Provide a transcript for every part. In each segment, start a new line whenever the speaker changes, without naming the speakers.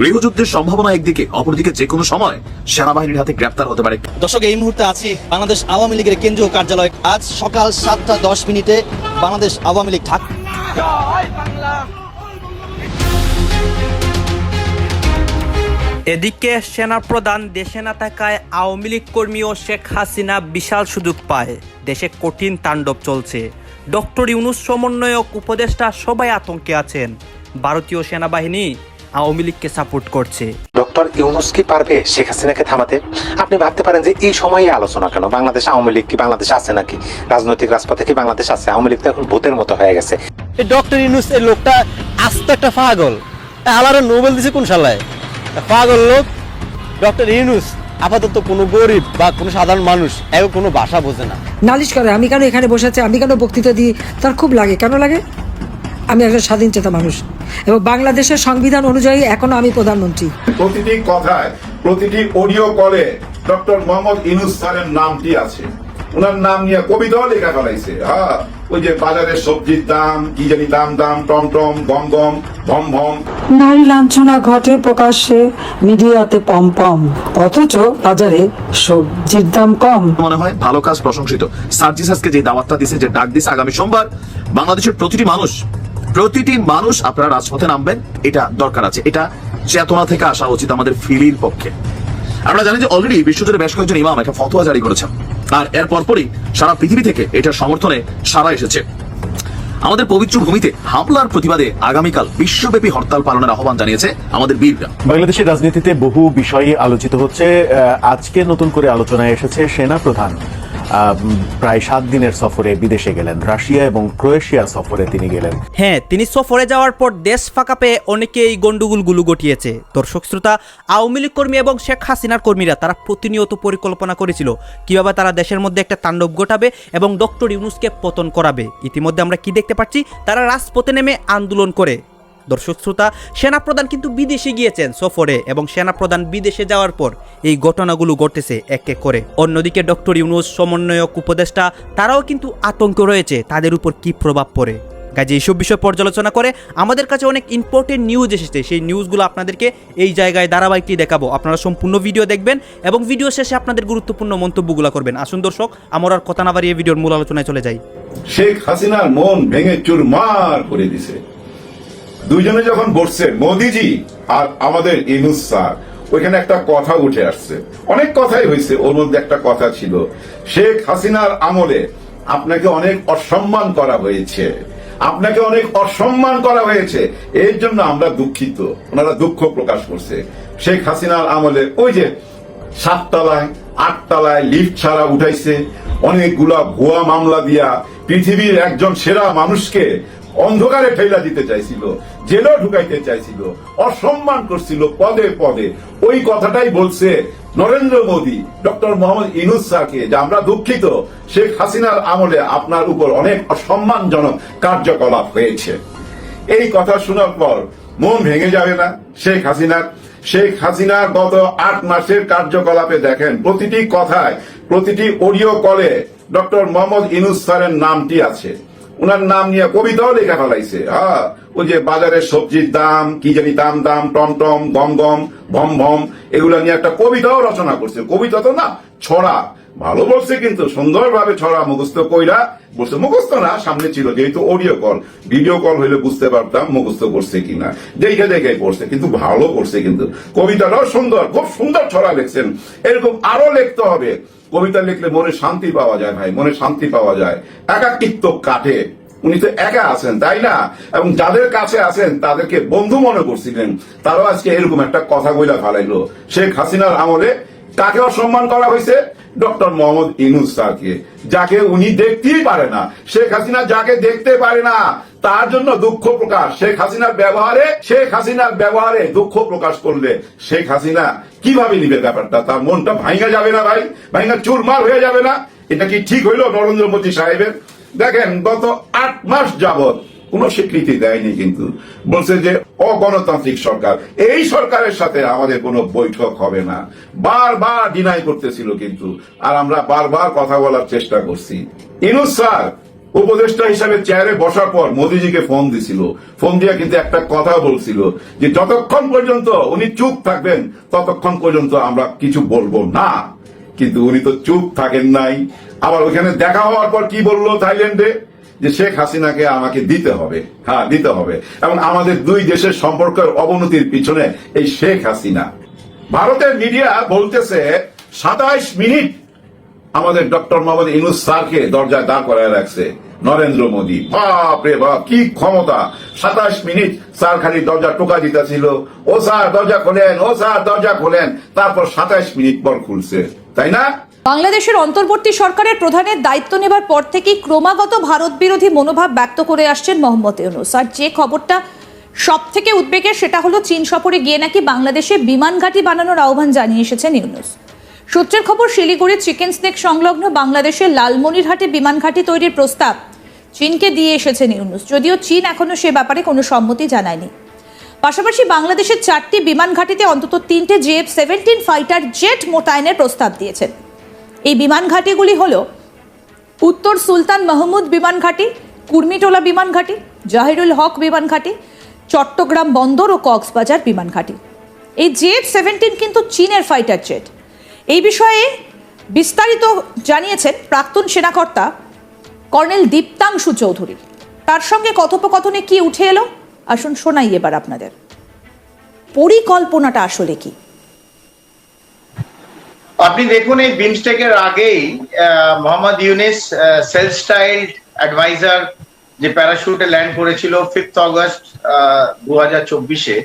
গৃহযুদ্ধের সম্ভাবনা একদিকে অপরদিকে যে কোনো সময় সেনাবাহিনীর হাতে গ্রেপ্তার হতে পারে।
দর্শক এই মুহূর্তে আছি বাংলাদেশ আওয়ামী লীগের কেন্দ্রীয় কার্যালয়। আজ সকাল সাতটা দশ মিনিটে বাংলাদেশ আওয়ামী লীগ ঢাকা
এদিকে সেনাপ্রধান দেশে না থাকায় আওয়ামী লীগ কর্মী ও শেখ হাসিনা বিশাল সুযোগ পায়। দেশে কঠিন তাণ্ডব চলছে। ডক্টর ইউনুস সমন্বয়ক উপদেষ্টা সবাই আতঙ্কে আছেন। ভারতীয় সেনাবাহিনী আওয়ামী লীগকে সাপোর্ট করছে।
ডক্টর ইউনুস কি পারবে শেখ হাসিনাকে থামাতে? আপনি ভাবতে পারেন যে এই সময়ে আলোচনা কেন? বাংলাদেশ আওয়ামী লীগ কি বাংলাদেশ আছে নাকি? রাজনৈতিক রাজপথে কি বাংলাদেশ আছে? আওয়ামী লীগ তো এখন ভূতের মতো হয়ে গেছে।
এই ডক্টর ইউনুস এই লোকটা আস্ত একটা পাগল। আলার নোবেল দিছে কোন সালায় পাগল লোক। ডক্টর ইউনুস আপাতত কোনো গরিব বা কোনো সাধারণ মানুষ এও কোনো ভাষা বোঝে না।
নালিশ করে আমি কেন এখানে বসে আছি? আমি কেন বক্তৃতা দিই? তার খুব লাগে। কেন লাগে? আমি একটা স্বাধীন চেতা মানুষ। এবং বাংলাদেশের সংবিধান অনুযায়ী এখনও আমি প্রধানমন্ত্রী।
প্রতিটি কথায় প্রতিটি অডিও কলে ডক্টর মোহাম্মদ ইনুস স্যারের নামটি আছে। ওনার নাম নিয়ে কবিতাও লেখা ফেলাইছে। হ্যাঁ ওই যে বাজারে সবজির দাম কি জানি দাম দাম টম টম গম গম ভম ভম।
নারী লাঞ্ছনা ঘটে প্রকাশ্যে মিডিয়াতে পম পম। অথচ বাজারে সবজির দাম কম।
মনে হয় ভালো কাজ প্রশংসিত। সার্জিসাসকে যে দাওয়াতটা দিছে যে ডাক দিছে আগামী সোমবার বাংলাদেশের প্রতিটি মানুষ প্রতিটি মানুষ আপনারা রাজপথে নামবেন, এটা দরকার আছে। এটা চেতনা থেকে আসা উচিত আমাদের ফিলির পক্ষে। আমরা জানি যে অলরেডি বিশ্বজুড়ে বেশ কয়েকজন ইমাম একটা ফতোয়া জারি করেছেন। আর এর পরপরই সারা পৃথিবী থেকে এটার সমর্থনে সারা এসেছে। আমাদের পবিত্র ভূমিতে হামলার প্রতিবাদে আগামীকাল বিশ্বব্যাপী হরতাল পালনের আহ্বান জানিয়েছে আমাদের বীররা।
বাংলাদেশের রাজনীতিতে বহু বিষয়ে আলোচিত হচ্ছে আজকে নতুন করে আলোচনায় এসেছে সেনা প্রধান। প্রায় সাত দিনের সফরে বিদেশে গেলেন। রাশিয়া এবং ক্রোয়েশিয়া সফরে তিনি গেলেন।
হ্যাঁ তিনি সফরে যাওয়ার পর দেশ ফাঁকা পেয়ে অনেকে এই গন্ডগোলগুলো ঘটিয়েছে দর্শক, শ্রোতা, আওয়ামী লীগ কর্মী এবং শেখ হাসিনার কর্মীরা তারা প্রতিনিয়ত পরিকল্পনা করেছিল, কীভাবে তারা দেশের মধ্যে একটা তাণ্ডব ঘটাবে এবং ডক্টর ইউনুসকে পতন করাবে। ইতিমধ্যে আমরা কি দেখতে পাচ্ছি? তারা রাজপথে নেমে আন্দোলন করে। দর্শক শ্রোতা, সেনাপ্রধান কিন্তু বিদেশে গিয়েছেন সফরে এবং সেনাপ্রধান বিদেশে যাওয়ার পর এই ঘটনাগুলো ঘটেছে এক এক করে। অন্যদিকে ডক্টর ইউনুস সমন্বয়ক উপদেষ্টা, তারাও কিন্তু আতঙ্ক রয়েছে তাদের উপর কি প্রভাব পড়ে। কাজে এইসব বিষয় পর্যালোচনা করে আমাদের কাছে অনেক ইম্পর্টেন্ট নিউজ এসেছে। সেই নিউজগুলো আপনাদেরকে এই জায়গায় ধারাবাহিকটি দেখাবো। আপনারা সম্পূর্ণ ভিডিও দেখবেন এবং ভিডিও শেষে আপনাদের গুরুত্বপূর্ণ মন্তব্যগুলো করবেন। আসুন দর্শক, আমার আর কথা না বাড়িয়ে ভিডিওর মূল আলোচনায় চলে যাই।
শেখ হাসিনার মন ভেঙে চুরমার করে দিছে। দুইজনে যখন বসছে, মোদিজি আর আমাদের ইনুস স্যার, ওইখানে একটা কথা উঠে আসছে। অনেক কথাই হয়েছে, ওর মধ্যে একটা কথা ছিল। শেখ হাসিনার আমলে আপনাকে অনেক অসম্মান করা হয়েছে। আপনাকে অনেক অসম্মান করা হয়েছে। এর জন্য আমরা দুঃখিত। ওনারা দুঃখ প্রকাশ করছে। শেখ হাসিনার আমলে ওই যে সাততলায়, আটতলায় লিফট ছাড়া উঠাইছে, অনেকগুলা ভুয়া মামলা দিয়া পৃথিবীর একজন সেরা মানুষকে অন্ধকারে ফেলা দিতে চাইছিল, জেলও ঢুকাইতে চাইছিল, অসম্মান করছিল পদে পদে। ওই কথাটাই বলছে নরেন্দ্র মোদী, ডক্টর মোহাম্মদ ইনুস স্যারকে, যে আমরা দুঃখিত, শেখ হাসিনার আমলে আপনার উপর অনেক অসম্মানজনক কার্যকলাপ হয়েছে। এই কথা শোনার পর মন ভেঙে যাবে না শেখ হাসিনার। শেখ হাসিনা গত আট মাসের কার্যকলাপে দেখেন, প্রতিটি কথায়, প্রতিটি অডিও কলে ডক্টর মোহাম্মদ ইনুস স্যারের নামটি আছে। ওনার নাম নিয়ে কবিতাও লেখা ফেলাইছে। হ্যাঁ ওই যে বাজারের সবজির দাম, কি জানি দাম দাম, টম টম, গম গম, ভম ভম, এগুলা নিয়ে একটা কবিতাও রচনা করছে। কবিতা তো না, ছড়া। ভালো বলছে কিন্তু, সুন্দরভাবে ছড়া মুখস্থ কইরা বলছে, মুখস্থ না, সামনে ছিল যেহেতু অডিও কল ভিডিও কল হইলে বুঝতে পারতাম মুখস্থ করছে কিনা। দেখে দেখে পড়ছে, কিন্তু ভালো করছে কিন্তু। কবিতাটাও সুন্দর, খুব সুন্দর ছড়া লিখছেন। এরকম আরও লিখতে হবে। কবিতা লিখলে মনে শান্তি পাওয়া যায় ভাই, মনে শান্তি পাওয়া যায়। একাকিত্ব কাটে। উনি তো একা আছেন, তাই না? এবং যাদের কাছে আছেন, তাদেরকে বন্ধু মনে করছিলেন। তারাও আজকে এরকম একটা কথা বইলা ফেলাইলো। শেখ হাসিনার আমলে কাকে অসম্মান করা হয়েছে ডক্টর মোহাম্মদ ইনুস স্যারকে, যাকে উনি দেখতেই পারে না। শেখ হাসিনা যাকে দেখতে পারে না, তার জন্য দুঃখ প্রকাশ। শেখ হাসিনার ব্যবহারে, শেখ হাসিনার ব্যবহারে দুঃখ প্রকাশ করলে শেখ হাসিনা কীভাবে নিবে ব্যাপারটা? তার মনটা ভাঙা যাবে না ভাই ভাঙা চুরমার হয়ে যাবে না। এটা কি ঠিক হইল নরেন্দ্র মোদী সাহেবের? দেখেন, গত আট মাস যাবত কোনো স্বীকৃতি দেয়নি কিন্তু। বলছে যে অগণতান্ত্রিক সরকার। এই সরকারের সাথে আমাদের কোনো বৈঠক হবে না। বারবার ডিনাই করতেছিল কিন্তু। আর আমরা বারবার কথা বলার চেষ্টা করছি। ইনুস স্যার, উপদেষ্টা হিসাবে চেয়ারে বসার পর মোদিজিকে ফোন দিছিল। ফোন দিয়ে কিন্তু একটা কথা বলছিল যে, যতক্ষণ পর্যন্ত উনি চুপ থাকবেন, ততক্ষণ পর্যন্ত আমরা কিছু বলব না। কিন্তু উনি তো চুপ থাকেন নাই। আবার ওখানে দেখা হওয়ার পর কি বলল থাইল্যান্ডে? যে শেখ হাসিনাকে আমাকে দিতে হবে। হ্যাঁ দিতে হবে। এবং আমাদের দুই দেশের সম্পর্কের অবনতির পিছনে এই শেখ হাসিনা। ভারতের মিডিয়া বলতেছে, সাতাইশ মিনিট আমাদের ডক্টর মোহাম্মদ ইনুস স্যারকে দরজায় দাঁড় করায় রাখছে। নরেন্দ্র মোদী, বাপ রে বাপ, কি ক্ষমতা। সাতাশ মিনিট স্যার খালি দরজা টোকা দিতেছিল। ও স্যার, দরজা খোলেন, ও স্যার, দরজা খোলেন। তারপর সাতাশ মিনিট পর খুলছে। তাই না?
বাংলাদেশের অন্তর্বর্তী সরকারের প্রধানের দায়িত্ব নেবার পর থেকেই ক্রমাগত ভারত বিরোধী মনোভাব ব্যক্ত করে আসছেন মোহাম্মদ ইউনুস। আর যে খবরটা সব থেকে উদ্বেগের সেটা হলো, চীন সফরে গিয়ে নাকি বাংলাদেশে বিমান ঘাঁটি বানানোর আহ্বান জানিয়ে এসেছেন ইউনুস। সূত্রের খবর, শিলিগুড়ির চিকেন স্নেক সংলগ্ন বাংলাদেশের লালমনিরহাটে বিমান ঘাঁটি তৈরির প্রস্তাব চীনকে দিয়ে এসেছেন ইউনুস। যদিও চীন এখনও সে ব্যাপারে কোনো সম্মতি জানায়নি। পাশাপাশি বাংলাদেশের চারটি বিমান ঘাঁটিতে অন্তত তিনটে জেএফ সেভেন্টিন ফাইটার জেট মোতায়েনের প্রস্তাব দিয়েছেন। এই বিমান ঘাঁটিগুলি হল উত্তর সুলতান মাহমুদ বিমান ঘাটি, কুর্মিটোলা বিমান ঘাঁটি, জাহিরুল হক বিমান ঘাঁটি, চট্টগ্রাম বন্দর ও কক্সবাজার বিমান ঘাঁটি। এই জেএফ সেভেন্টিন কিন্তু চীনের ফাইটার জেট। এই বিষয়ে বিস্তারিত জানিয়েছেন প্রাক্তন সেনাকর্তা কর্নেল দীপ্তাংশু চৌধুরী। তার সঙ্গে কথোপকথনে কি উঠে এলো? আসুন শোনাই এবার আপনাদের। পরিকল্পনাটা আসলে কি?
আপনি দেখুন, এই বিমস্টেকের আগেই Mohammad Yunus self style adviser যে প্যারাশুটে ল্যান্ড করেছিল ফিফথ অগস্ট দু হাজার চব্বিশে,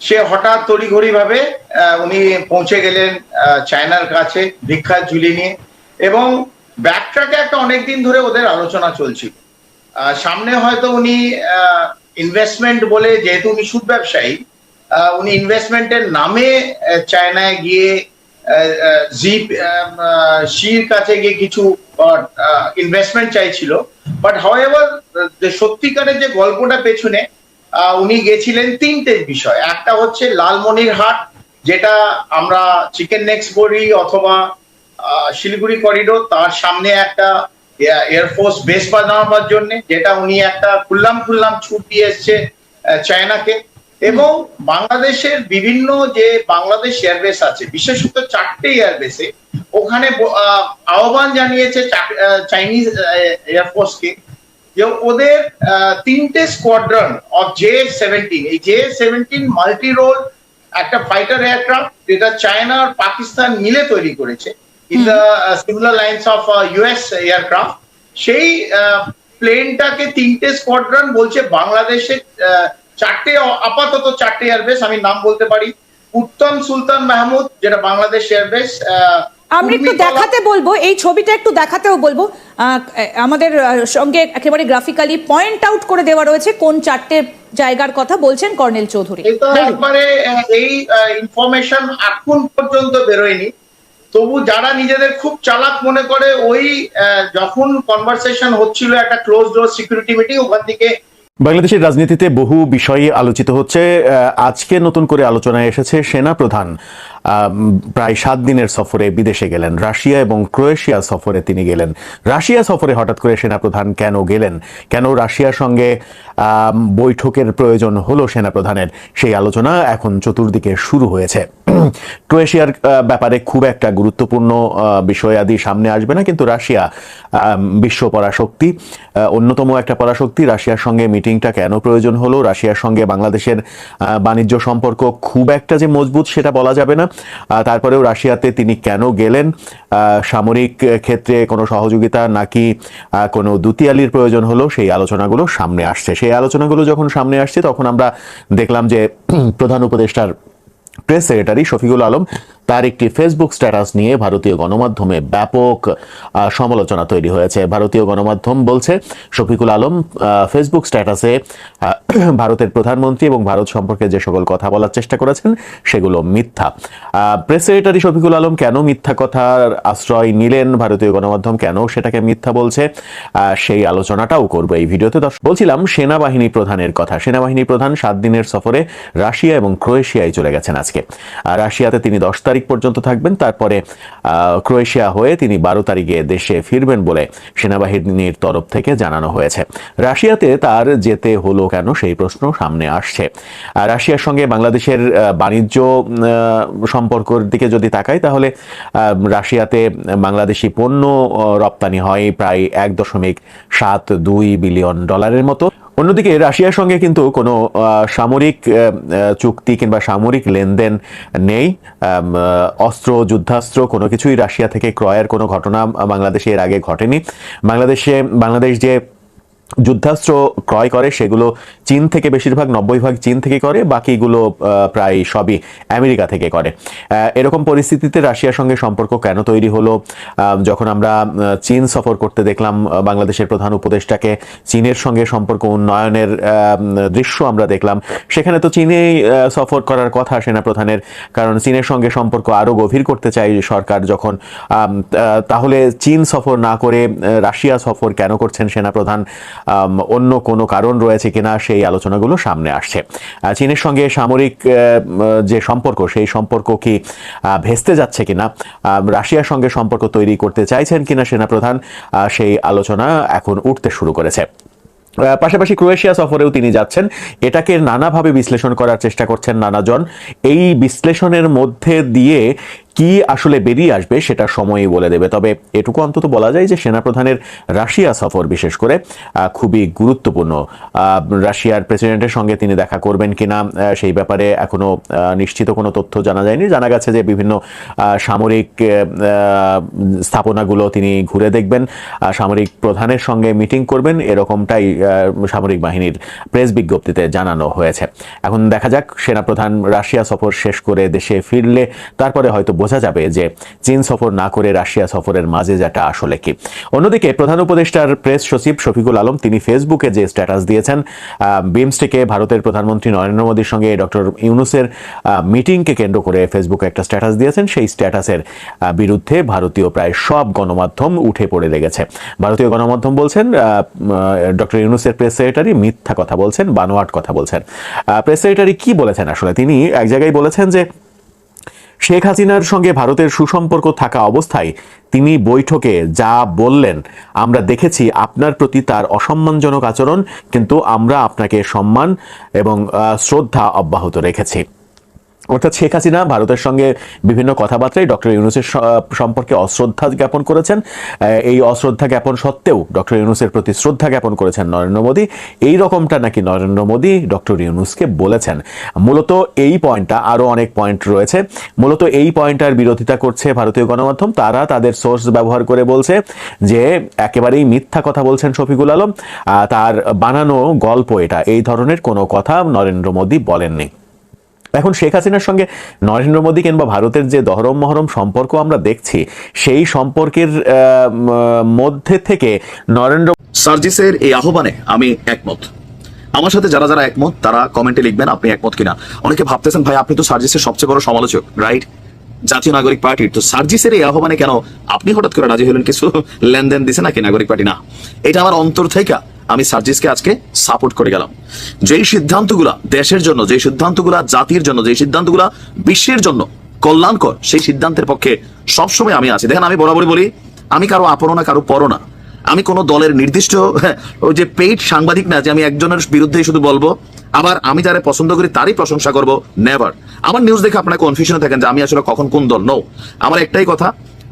সে হঠাৎ তড়িঘড়ি ভাবে উনি পৌঁছে গেলেন চায়নার কাছে ভিক্ষা ঝুলি নিয়ে এবং ব্যাকট্রাকে একটা অনেকদিন ধরে ওদের আলোচনা চলছিল। সামনে হয়তো উনি ইনভেস্টমেন্ট বলে যেহেতু উনি সুদ ব্যবসায়ী উনি ইনভেস্টমেন্টের নামে চায়নায় গিয়ে জিপ শির কাছে গিয়ে কিছু ইনভেস্টমেন্ট চাইছিল। বাট হাওয়েভার সত্যিকারের যে গল্পটা পেছনে উনি গেছিলেন তিনটে বিষয়। একটা হচ্ছে লালমনির হাট যেটা আমরা চিকেন নেক্সট বলি অথবা শিলিগুড়ি করিডোর তার সামনে একটা এয়ারফোর্স বেস বানানোর জন্য, যেটা উনি একটা খুললাম খুললাম ছুট দিয়ে এসছে চায়নাকে এবং বাংলাদেশের বিভিন্ন যে বাংলাদেশ এয়ারবেস আছে বিশেষত চারটে এয়ারবেসে ওখানে আহ, আহ্বান জানিয়েছে চাইনিজ এয়ারফোর্সকে যে ওদের তিনটে স্কোয়াড্রন অফ জে সেভেন্টিন এই জে সেভেন্টিন মাল্টি রোল একটা ফাইটার এয়ারক্রাফট যেটা চায়না আর পাকিস্তান মিলে তৈরি করেছে in the similar lines of US aircraft সেই প্লেনটাকে তিনটে স্কোয়াড্রন বলছে বাংলাদেশের চারটে আপাতত চারটে এয়ারবেস আমি নাম বলতে পারি। উত্তম সুলতান মাহমুদ যেটা বাংলাদেশ এয়ারবেস
আমরা একটু দেখাতে বলব এই ছবিটা একটু দেখাতেও বলব। আমাদের সঙ্গে একেবারে গ্রাফিক্যালি পয়েন্ট আউট করে দেওয়া রয়েছে কোন চারটে জায়গার কথা বলছেন কর্নেল চৌধুরী।
একবারে এই ইনফরমেশন এখন পর্যন্ত বেরোয়নি। তবু যারা নিজেদের খুব চালাক মনে করে ওই যখন কনভারসেশন হচ্ছিল একটা ক্লোজ ডোর সিকিউরিটি মিটিং ওখান থেকে
বাংলাদেশের রাজনীতিতে বহু বিষয়ে আলোচিত হচ্ছে আজকে নতুন করে আলোচনায় এসেছে সেনা প্রধান প্রায় সাত দিনের সফরে বিদেশে গেলেন। রাশিয়া এবং ক্রোয়েশিয়া সফরে তিনি গেলেন। রাশিয়া সফরে হঠাৎ করে সেনাপ্রধান কেন গেলেন? কেন রাশিয়ার সঙ্গে বৈঠকের প্রয়োজন হলো সেনাপ্রধানের? সেই আলোচনা এখন চতুর্দিকে শুরু হয়েছে। ক্রোয়েশিয়ার ব্যাপারে খুব একটা গুরুত্বপূর্ণ বিষয় আদি সামনে আসবে না, কিন্তু রাশিয়া বিশ্ব পরাশক্তি অন্যতম একটা পরাশক্তি। রাশিয়ার সঙ্গে মিটিংটা কেন প্রয়োজন হলো? রাশিয়ার সঙ্গে বাংলাদেশের বাণিজ্য সম্পর্ক খুব একটা যে মজবুত সেটা বলা যাবে না। তারপরেও রাশিয়াতে তিনি কেন গেলেন? সামরিক ক্ষেত্রে কোনো সহযোগিতা নাকি কোনো দুতিয়ালির প্রয়োজন হলো? সেই আলোচনাগুলো সামনে আসছে। সেই আলোচনাগুলো যখন সামনে আসছে, তখন আমরা দেখলাম যে প্রধান উপদেষ্টার প্রেস সেক্রেটারি শফিকুল আলম তার একটি ফেসবুক স্ট্যাটাস নিয়ে ভারতীয় গণমাধ্যমে ব্যাপক সমালোচনা তৈরি হয়েছে। ভারতীয় গণমাধ্যম বলছে, শফিকুল আলম ফেসবুক স্ট্যাটাসে ভারতের প্রধানমন্ত্রী এবং ভারত সম্পর্কে যে সকল কথা বলার চেষ্টা করেছেন, সেগুলো মিথ্যা। প্রেস সেক্রেটারি শফিকুল আলম কেন মিথ্যা কথার আশ্রয় নিলেন? ভারতীয় গণমাধ্যম কেন সেটাকে মিথ্যা বলছে? সেই আলোচনাটাও করব এই ভিডিওতে। বলছিলাম, সেনাবাহিনী প্রধানের কথা। সেনাবাহিনী প্রধান সাত দিনের সফরে রাশিয়া এবং ক্রোয়েশিয়ায় চলে গেছেন আজকে। রাশিয়াতে তিনি দশ তারিখ তারিখ পর্যন্ত থাকবেন। তারপরে ক্রোয়েশিয়া হয়ে তিনি বারো তারিখে দেশে ফিরবেন বলে সেনাবাহিনীর তরফ থেকে জানানো হয়েছে। রাশিয়াতে তার যেতে হলো কেন সেই প্রশ্ন সামনে আসছে। রাশিয়ার সঙ্গে বাংলাদেশের বাণিজ্য সম্পর্কের দিকে যদি তাকাই, তাহলে রাশিয়াতে বাংলাদেশি পণ্য রপ্তানি হয় প্রায় এক দশমিক সাত দুই বিলিয়ন ডলারের মতো। অন্যদিকে রাশিয়ার সঙ্গে কিন্তু কোনো সামরিক চুক্তি কিংবা সামরিক লেনদেন নেই। অস্ত্র, যুদ্ধাস্ত্র, কোনো কিছুই রাশিয়া থেকে ক্রয়ের কোনো ঘটনা বাংলাদেশে এর আগে ঘটেনি। বাংলাদেশে, বাংলাদেশ যে যুদ্ধাস্ত্র ক্রয় করে সেগুলো চীন থেকে বেশিরভাগ নব্বই ভাগ চীন থেকে করে বাকিগুলো প্রায় সবই আমেরিকা থেকে করে। এরকম পরিস্থিতিতে রাশিয়ার সঙ্গে সম্পর্ক কেন তৈরি হলো? যখন আমরা চীন সফর করতে দেখলাম বাংলাদেশের প্রধান উপদেষ্টাকে চীনের সঙ্গে সম্পর্ক উন্নয়নের দৃশ্য আমরা দেখলাম। সেখানে তো আহ, সফর করার কথা সেনাপ্রধানের কারণ চীনের সঙ্গে সম্পর্ক আরও গভীর করতে চাই সরকার যখন তাহলে চীন সফর না করে রাশিয়া সফর কেন করছেন সেনাপ্রধান? অন্য কোনো কারণ রয়েছে কিনা? সেই আলোচনাগুলো সামনে আসছে। চীনের সঙ্গে সামরিক যে সম্পর্ক, সেই সম্পর্ক কি ভেস্তে যাচ্ছে কিনা রাশিয়ার সঙ্গে সম্পর্ক তৈরি করতে চাইছেন কিনা সেনাপ্রধান সেই আলোচনা এখন উঠতে শুরু করেছে। পাশাপাশি ক্রোয়েশিয়া সফরেও তিনি যাচ্ছেন। এটাকে নানাভাবে বিশ্লেষণ করার চেষ্টা করছেন নানাজন। এই বিশ্লেষণের মধ্যে দিয়ে কি আসলে বেরিয়ে আসবে সেটা সময়ই বলে দেবে। তবে এটুকু অন্তত বলা যায় যে সেনাপ্রধানের রাশিয়া সফর বিশেষ করে খুবই গুরুত্বপূর্ণ। রাশিয়ার প্রেসিডেন্টের সঙ্গে তিনি দেখা করবেন কিনা সেই ব্যাপারে এখনও আহ, নিশ্চিত কোনো তথ্য জানা যায়নি। জানা গেছে যে বিভিন্ন সামরিক স্থাপনাগুলো তিনি ঘুরে দেখবেন। সামরিক প্রধানের সঙ্গে মিটিং করবেন। এরকমটাই সামরিক বাহিনীর প্রেস বিজ্ঞপ্তিতে জানানো হয়েছে। এখন দেখা যাক সেনাপ্রধান রাশিয়া সফর শেষ করে দেশে ফিরলে তারপরে হয়তো বোঝা যাবে যে চীন সফর না করে রাশিয়া সফরের মাঝে যেটা আসলে কি। অন্যদিকে প্রধান উপদেষ্টার প্রেস সচিব শফিকুল আলম, তিনি ফেসবুকে যে স্ট্যাটাস দিয়েছেন বিমস্টেকে ভারতের প্রধানমন্ত্রী নরেন্দ্র মোদীর সঙ্গে ডক্টর ইউনুসের মিটিংকে কেন্দ্র করে ফেসবুকে একটা স্ট্যাটাস দিয়েছেন। সেই স্ট্যাটাসের বিরুদ্ধে ভারতীয় প্রায় সব গণমাধ্যম উঠে পড়ে লেগেছে। ভারতীয় গণমাধ্যম বলছেন ডক্টর ইউনুসের প্রেস সেক্রেটারি মিথ্যা কথা বলছেন, বানোয়াট কথা বলছেন। প্রেস সেক্রেটারি কি বলেছেন আসলে? তিনি এক জায়গায় বলেছেন যে শেখ হাসিনার সঙ্গে ভারতের সুসম্পর্ক থাকা অবস্থায় তিনি বৈঠকে যা বললেন, আমরা দেখেছি আপনার প্রতি তার অসম্মানজনক আচরণ, কিন্তু আমরা আপনাকে সম্মান এবং শ্রদ্ধা অব্যাহত রেখেছি। অর্থাৎ শেখ হাসিনা ভারতের সঙ্গে বিভিন্ন কথাবার্তায় ডক্টর ইউনুসের সম্পর্কে অশ্রদ্ধা জ্ঞাপন করেছেন। এই অশ্রদ্ধা জ্ঞাপন সত্ত্বেও ডক্টর ইউনুসের প্রতি শ্রদ্ধা জ্ঞাপন করেছেন নরেন্দ্র মোদী। এই রকমটা নাকি নরেন্দ্র মোদী ডক্টর ইউনুসকে বলেছেন। মূলত এই পয়েন্টটা আরও অনেক পয়েন্ট রয়েছে। মূলত এই পয়েন্টটার বিরোধিতা করছে ভারতীয় গণমাধ্যম। তারা তাদের সোর্স ব্যবহার করে বলছে যে একেবারেই মিথ্যা কথা বলছেন শফিকুল আলম। তার বানানো গল্প এটা। এই ধরনের কোনো কথা নরেন্দ্র মোদী বলেননি। এখন শেখ হাসিনার সঙ্গে নরেন্দ্র মোদী কিংবা ভারতের যে দহরম মহরম সম্পর্ক আমরা দেখছি, সেই সম্পর্কের মধ্যে থেকে নরেন্দ্র
সার্জিসের এই আহ্বানে আমি একমত। আমার সাথে যারা যারা একমত, তারা কমেন্টে লিখবেন আপনি একমত কিনা। অনেকে ভাবতেছেন, ভাই, আপনি তো সার্জিসের সবচেয়ে বড় সমালোচক রাইট জাতীয় নাগরিক পার্টির তো সার্জিসের এই আহ্বানে কেন আপনি হঠাৎ করে রাজি হলেন? কিছু লেনদেন দিছে নাকি নাগরিক পার্টি? না। এটা আমার অন্তর থেকে আমি সার্জিসকে আজকে সাপোর্ট করে গেলাম। যেই সিদ্ধান্তগুলা দেশের জন্য যে সিদ্ধান্তগুলা জাতির জন্য যে সিদ্ধান্তগুলা বিশ্বের জন্য কল্যাণকর, সেই সিদ্ধান্তের পক্ষে সবসময় আমি আছি। দেখেন, আমি বরাবরই বলি, আমি কারও আপন না, কারও পর না। আমি কোন দলের নির্দিষ্ট ওই যে পেইড সাংবাদিক না, যে আমি একজনের বিরুদ্ধেই শুধু বলব, আবার আমি যারা পছন্দ করি তারই প্রশংসা করব নেভার আমার নিউজ দেখে আপনারা কনফিউশনে থাকেন যে আমি আসলে কখন কোন দল? নো আমার একটাই কথা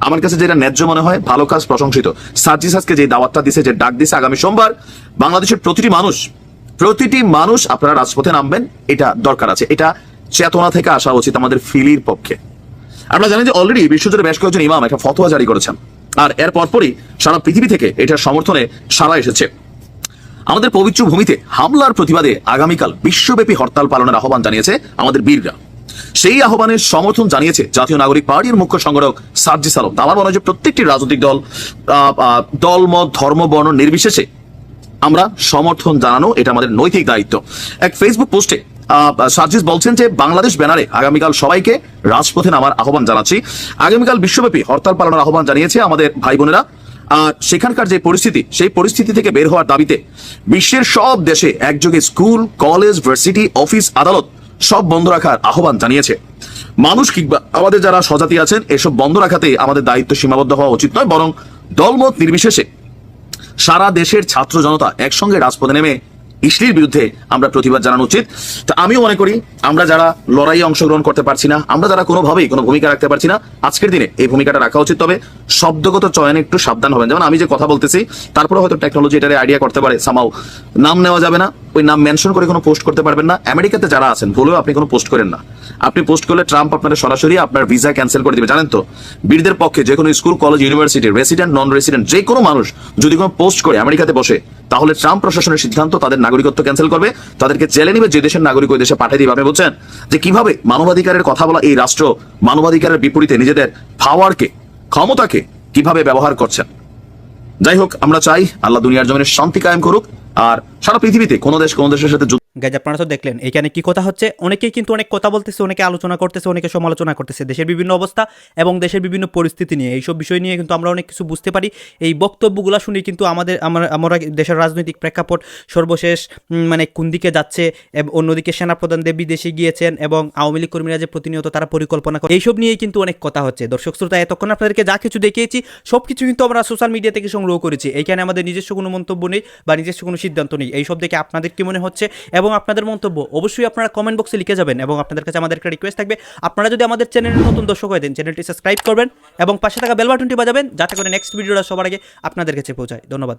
আমার কাছে যেটা ন্যায্য মনে হয়, ভালো কাজ প্রশংসিত। সার্জিস আজকে যে দাওয়াতটা দিছে, যে ডাক দিছে আগামী সোমবার, বাংলাদেশের প্রতিটি মানুষ প্রতিটি মানুষ আপনারা রাজপথে নামবেন, এটা দরকার আছে। এটা চেতনা থেকে আসা উচিত আমাদের ফিলির পক্ষে। আমরা জানি যে অলরেডি বিশ্বজুড়ে বেশ কয়েকজন ইমাম একটা ফতোয়া জারি করেছেন। আর এর পরপরই সারা পৃথিবী থেকে এটার সমর্থনে সারা এসেছে। আমাদের পবিত্র ভূমিতে হামলার প্রতিবাদে আগামীকাল বিশ্বব্যাপী হরতাল পালনের আহ্বান জানিয়েছে আমাদের বীররা। সেই আহ্বানের সমর্থন জানিয়েছে জাতীয় নাগরিক পার্টির মুখ্য সংগঠক সার্জিস আলম তা আমার মনে হয় প্রত্যেকটি রাজনৈতিক দল দল, মত, ধর্ম, বর্ণ নির্বিশেষে আমরা সমর্থন জানানো এটা আমাদের নৈতিক দায়িত্ব। এক ফেসবুক পোস্টে সার্জিস বলছেন যে বাংলাদেশ ব্যানারে আগামীকাল সবাইকে রাজপথে নামার আহ্বান জানাচ্ছি। আগামীকাল বিশ্বব্যাপী হরতাল পালনের আহ্বান জানিয়েছে আমাদের ভাই বোনেরা আর সেখানকার যে পরিস্থিতি, সেই পরিস্থিতি থেকে বের হওয়ার দাবিতে বিশ্বের সব দেশে একযোগে স্কুল, কলেজ, ভার্সিটি, অফিস, আদালত সব বন্ধ রাখার আহ্বান জানিয়েছে। মানুষ কিংবা আমাদের যারা স্বজাতি আছেন, এসব বন্ধ রাখাতে আমাদের দায়িত্ব সীমাবদ্ধ হওয়া উচিত নয়, বরং দলমত নির্বিশেষে সারা দেশের ছাত্র জনতা একসঙ্গে রাজপথে নেমে ইসলির বিরুদ্ধে আমরা প্রতিবাদ জানানো উচিত। তা আমিও মনে করি, আমরা যারা লড়াইয়ে অংশগ্রহণ করতে পারছি না, আমরা যারা কোনোভাবেই কোনো ভূমিকা রাখতে পারছি না, আজকের দিনে এই ভূমিকাটা রাখা উচিত। তবে শব্দগত চয়নে একটু সাবধান হবেন। যেমন আমি যে কথা বলতেছি তারপরে হয়তো টেকনোলজি এটারে আইডিয়া করতে পারে সামাও নাম নেওয়া যাবে না, ওই নাম মেনশন করে কোনো পোস্ট করতে পারবেন না। আমেরিকাতে যারা আছেন বলেও আপনি কোনো পোস্ট করেন না। আপনি পোস্ট করলে ট্রাম্প আপনার সরাসরি আপনার ভিসা ক্যান্সেল করে দিবে, জানেন তো? বীরদের পক্ষে যে কোনো school college university resident non resident যে কোনো মানুষ যদি কোনো পোস্ট করে, আমেরিকাতে বসে তাহলে ট্রাম্প প্রশাসনের সিদ্ধান্ত তাদের নাগরিকত্ব ক্যান্সেল করবে? তাদেরকে জেলে নিবে যে দেশের নাগরিক ওই দেশে পাঠিয়ে দিবে, আপনি বলছেন? যে কীভাবে মানবাধিকারের কথা বলা এই রাষ্ট্র মানবাধিকারের বিপরীতে নিজেদের পাওয়ারকে ক্ষমতাকে কীভাবে ব্যবহার করছেন? যাই হোক, আমরা চাই আল্লাহ দুনিয়ার জমিনের শান্তি কায়েম করুক, আর সারা পৃথিবীতে কোনো দেশ কোনো দেশের সাথে
গাইজ, আপনারা তো দেখলেন এখানে কি কথা হচ্ছে? অনেকেই কিন্তু অনেক কথা বলতেছে, অনেকে আলোচনা করতেছে, অনেকে সমালোচনা করতেছে। দেশের বিভিন্ন অবস্থা এবং দেশের বিভিন্ন পরিস্থিতি নিয়ে। এইসব বিষয় নিয়ে কিন্তু আমরা অনেক কিছু বুঝতে পারি। এই বক্তব্যগুলো শুনে কিন্তু আমাদের, আমরা আমরা দেশের রাজনৈতিক প্রেক্ষাপট সর্বশেষ মানে কোন দিকে যাচ্ছে, এবং, অন্যদিকে সেনাপ্রধান দেব বিদেশে গিয়েছেন এবং আওয়ামী লীগ কর্মীরা যে প্রতিনিয়ত তারা পরিকল্পনা করে এইসব নিয়েই কিন্তু অনেক কথা হচ্ছে। দর্শক শ্রোতা, এতক্ষণ আপনাদেরকে যা কিছু দেখিয়েছি সব কিছু কিন্তু আমরা সোশ্যাল মিডিয়া থেকে সংগ্রহ করেছি। এইখানে আমাদের নিজস্ব কোনো মন্তব্য নেই বা নিজস্ব কোনো সিদ্ধান্ত নেই। এইসব দেখে আপনাদের কি মনে হচ্ছে? এবং আপনাদের মন্তব্য অবশ্যই আপনারা কমেন্ট বক্সে লিখে যাবেন এবং আপনাদের কাছে আমাদের একটা রিকোয়েস্ট থাকবে। আপনারা যদি আমাদের চ্যানেলের নতুন দর্শক হয়ে দেন চ্যানেলটি সাবস্ক্রাইব করবেন এবং পাশে থাকা বেল বাটনটি বাজাবেন, যাতে করে নেক্সট ভিডিওটা সবার আগে আপনাদের কাছে পৌঁছায়। ধন্যবাদ।